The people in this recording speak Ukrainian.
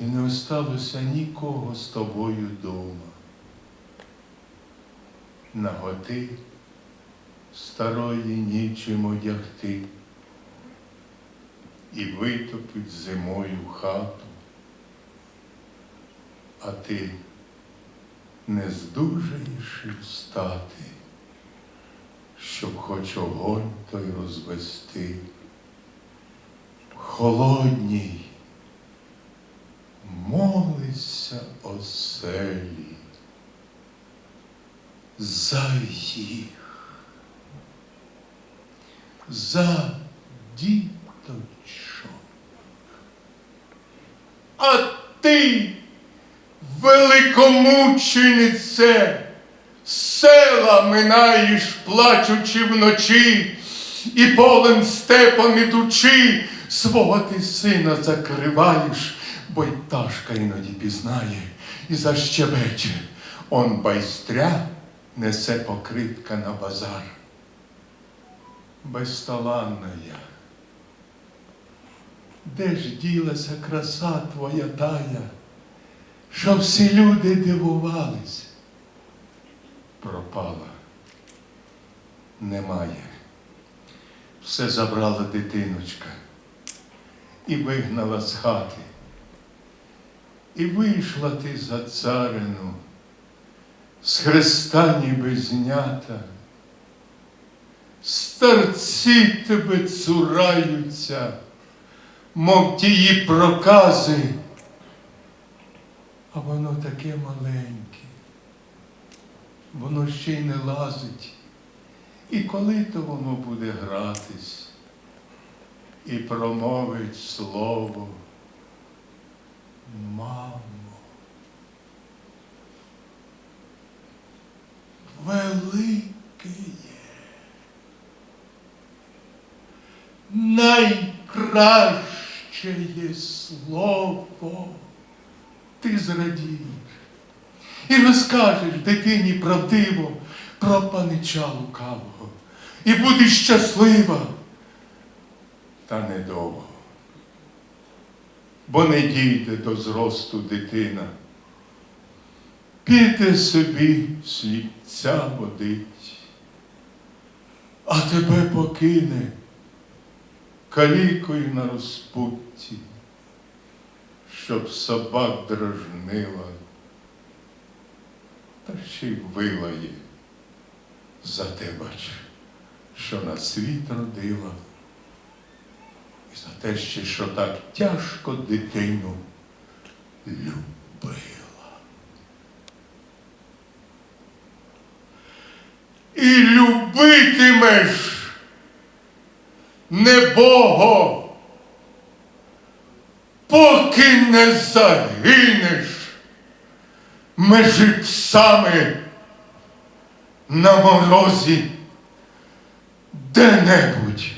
і не осталося нікого з тобою дома. Наготи старої нічим одягти і витопить зимою хату, а ти не здужаєш встати, щоб хоч огонь той розвести. Холодній молиться оселі за їх, за діточок. А ти, великомученице, села минаєш, плачучи вночі, і полем степом ідучи, свого ти сина закриваєш, бо й пташка іноді пізнає і защебече. Он байстря несе покритка на базар. Безталанна я. Де ж ділася краса твоя тая, що всі люди дивувались? Пропала. Немає. Все забрала дитиночка і вигнала з хати. І вийшла ти за царину, з хреста ніби знята. Старці тебе цураються, мов тії прокази, а воно таке маленьке, воно ще й не лазить. І коли то воно буде гратись? І промовить слово, мамо, велике найкраще є слово, ти зрадієш. І розкажеш дитині правдиво про панича лукавого, і будеш щаслива, та недовго. Бо не дійде до зросту дитина, піде собі сліпця водить, а тебе покине калікою на розпутті, щоб собак дражнила, та ще й вилає за те, бач, що на світ родила, за те що так тяжко дитину любила. І любитимеш не Бога, поки не загинеш межі псами на морозі де-небудь